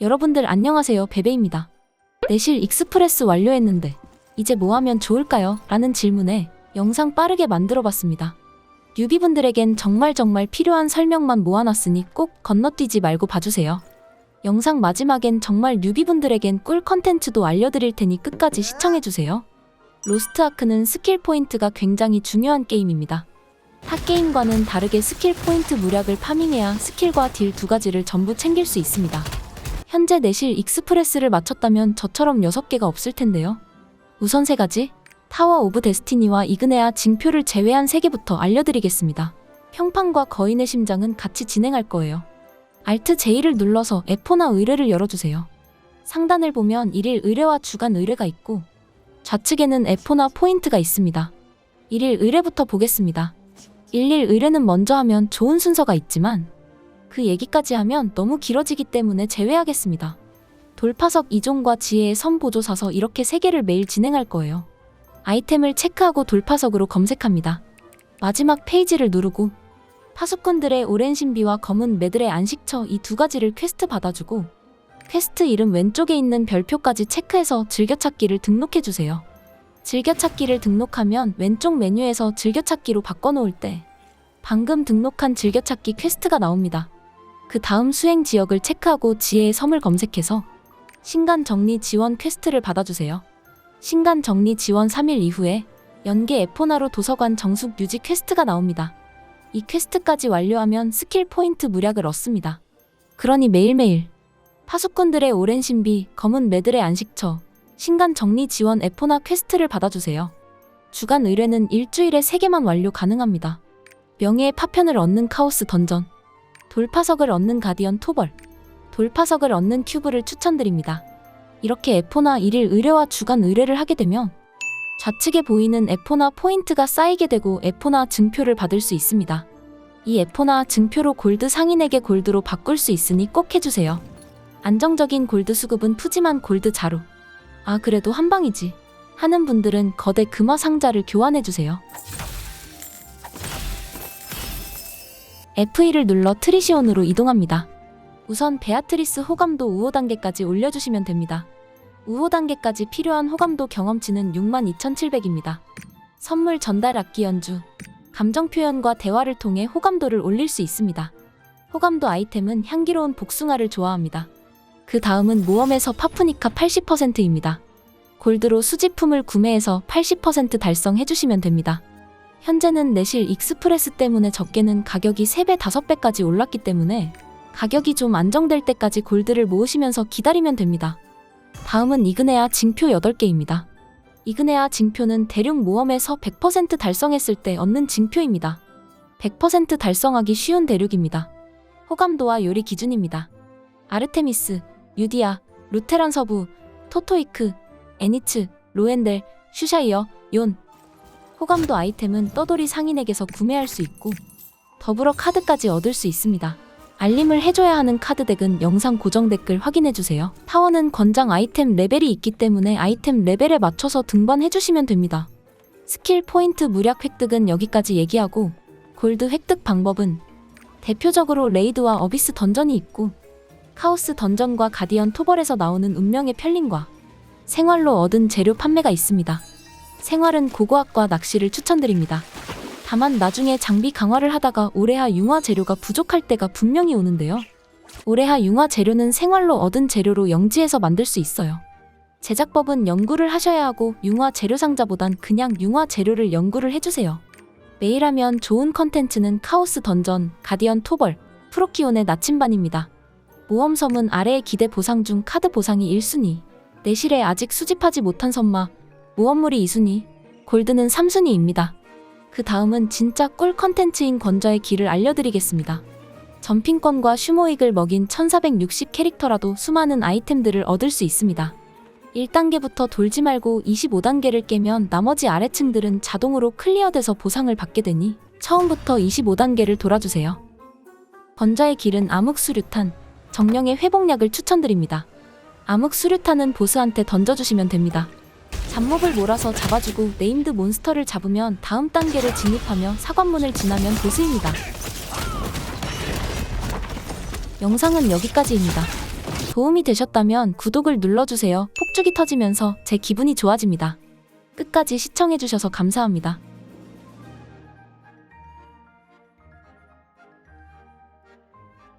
여러분들 안녕하세요. 베베입니다. 내실 익스프레스 완료했는데 이제 뭐 하면 좋을까요? 라는 질문에 영상 빠르게 만들어 봤습니다. 뉴비분들에겐 정말 정말 필요한 설명만 모아놨으니 꼭 건너뛰지 말고 봐주세요. 영상 마지막엔 정말 뉴비분들에겐 꿀 컨텐츠도 알려드릴 테니 끝까지 시청해주세요. 로스트 아크는 스킬 포인트가 굉장히 중요한 게임입니다. 타 게임과는 다르게 스킬 포인트 무략을 파밍해야 스킬과 딜 두 가지를 전부 챙길 수 있습니다. 현재 내실 익스프레스를 마쳤다면 저처럼 6개가 없을 텐데요. 우선 세 가지 타워 오브 데스티니와 이그네아 징표를 제외한 3개부터 알려드리겠습니다. 평판과 거인의 심장은 같이 진행할 거예요. Alt J를 눌러서 F4나 의뢰를 열어주세요. 상단을 보면 일일 의뢰와 주간 의뢰가 있고 좌측에는 F4나 포인트가 있습니다. 일일 의뢰부터 보겠습니다. 일일 의뢰는 먼저 하면 좋은 순서가 있지만 그 얘기까지 하면 너무 길어지기 때문에 제외하겠습니다. 돌파석 2종과 지혜의 선보조 사서 이렇게 3개를 매일 진행할 거예요. 아이템을 체크하고 돌파석으로 검색합니다. 마지막 페이지를 누르고 파수꾼들의 오랜 신비와 검은 매들의 안식처 이 두 가지를 퀘스트 받아주고 퀘스트 이름 왼쪽에 있는 별표까지 체크해서 즐겨찾기를 등록해주세요. 즐겨찾기를 등록하면 왼쪽 메뉴에서 즐겨찾기로 바꿔놓을 때 방금 등록한 즐겨찾기 퀘스트가 나옵니다. 그 다음 수행 지역을 체크하고 지혜의 섬을 검색해서 신간 정리 지원 퀘스트를 받아주세요. 신간 정리 지원 3일 이후에 연계 에포나로 도서관 정숙 유지 퀘스트가 나옵니다. 이 퀘스트까지 완료하면 스킬 포인트 무략을 얻습니다. 그러니 매일매일 파수꾼들의 오랜 신비, 검은 매들의 안식처, 신간 정리 지원 에포나 퀘스트를 받아주세요. 주간 의뢰는 일주일에 3개만 완료 가능합니다. 명예의 파편을 얻는 카오스 던전, 돌파석을 얻는 가디언 토벌, 돌파석을 얻는 큐브를 추천드립니다. 이렇게 에포나 일일 의뢰와 주간 의뢰를 하게 되면 좌측에 보이는 에포나 포인트가 쌓이게 되고 에포나 증표를 받을 수 있습니다. 이 에포나 증표로 골드 상인에게 골드로 바꿀 수 있으니 꼭 해주세요. 안정적인 골드 수급은 푸짐한 골드 자루. 아, 그래도 한 방이지. 하는 분들은 거대 금화 상자를 교환해주세요. F2를 눌러 트리시온으로 이동합니다. 우선 베아트리스 호감도 우호 단계까지 올려주시면 됩니다. 우호 단계까지 필요한 호감도 경험치는 62,700입니다. 선물 전달 악기 연주, 감정 표현과 대화를 통해 호감도를 올릴 수 있습니다. 호감도 아이템은 향기로운 복숭아를 좋아합니다. 그 다음은 모험에서 파푸니카 80%입니다. 골드로 수집품을 구매해서 80% 달성해주시면 됩니다. 현재는 내실 익스프레스 때문에 적게는 가격이 3배, 5배까지 올랐기 때문에 가격이 좀 안정될 때까지 골드를 모으시면서 기다리면 됩니다. 다음은 이그네아 징표 8개입니다. 이그네아 징표는 대륙 모험에서 100% 달성했을 때 얻는 징표입니다. 100% 달성하기 쉬운 대륙입니다. 호감도와 요리 기준입니다. 아르테미스, 유디아, 루테란 서부, 토토이크, 애니츠, 로엔델, 슈샤이어, 용. 호감도 아이템은 떠돌이 상인에게서 구매할 수 있고 더불어 카드까지 얻을 수 있습니다. 알림을 해줘야 하는 카드 덱은 영상 고정 댓글 확인해주세요. 타워는 권장 아이템 레벨이 있기 때문에 아이템 레벨에 맞춰서 등반해주시면 됩니다. 스킬 포인트 무략 획득은 여기까지 얘기하고 골드 획득 방법은 대표적으로 레이드와 어비스 던전이 있고 카오스 던전과 가디언 토벌에서 나오는 운명의 편린과 생활로 얻은 재료 판매가 있습니다. 생활은 고고학과 낚시를 추천드립니다. 다만 나중에 장비 강화를 하다가 올해하 융화 재료가 부족할 때가 분명히 오는데요. 올해하 융화 재료는 생활로 얻은 재료로 영지에서 만들 수 있어요. 제작법은 연구를 하셔야 하고 융화 재료 상자보단 그냥 융화 재료를 연구를 해주세요. 매일 하면 좋은 컨텐츠는 카오스 던전, 가디언 토벌, 프로키온의 나침반입니다. 모험섬은 아래의 기대 보상 중 카드 보상이 1순위, 내실에 아직 수집하지 못한 선마, 모험물이 2순위, 골드는 3순위입니다. 그 다음은 진짜 꿀 컨텐츠인 권저의 길을 알려드리겠습니다. 점핑권과 슈모익을 먹인 1460 캐릭터라도 수많은 아이템들을 얻을 수 있습니다. 1단계부터 돌지 말고 25단계를 깨면 나머지 아래층들은 자동으로 클리어돼서 보상을 받게 되니 처음부터 25단계를 돌아주세요. 권자의 길은 암흑수류탄, 정령의 회복약을 추천드립니다. 암흑수류탄은 보스한테 던져주시면 됩니다. 잡몹을 몰아서 잡아주고 네임드 몬스터를 잡으면 다음 단계를 진입하며 사관문을 지나면 보스입니다. 영상은 여기까지입니다. 도움이 되셨다면 구독을 눌러주세요. 폭죽이 터지면서 제 기분이 좋아집니다. 끝까지 시청해주셔서 감사합니다.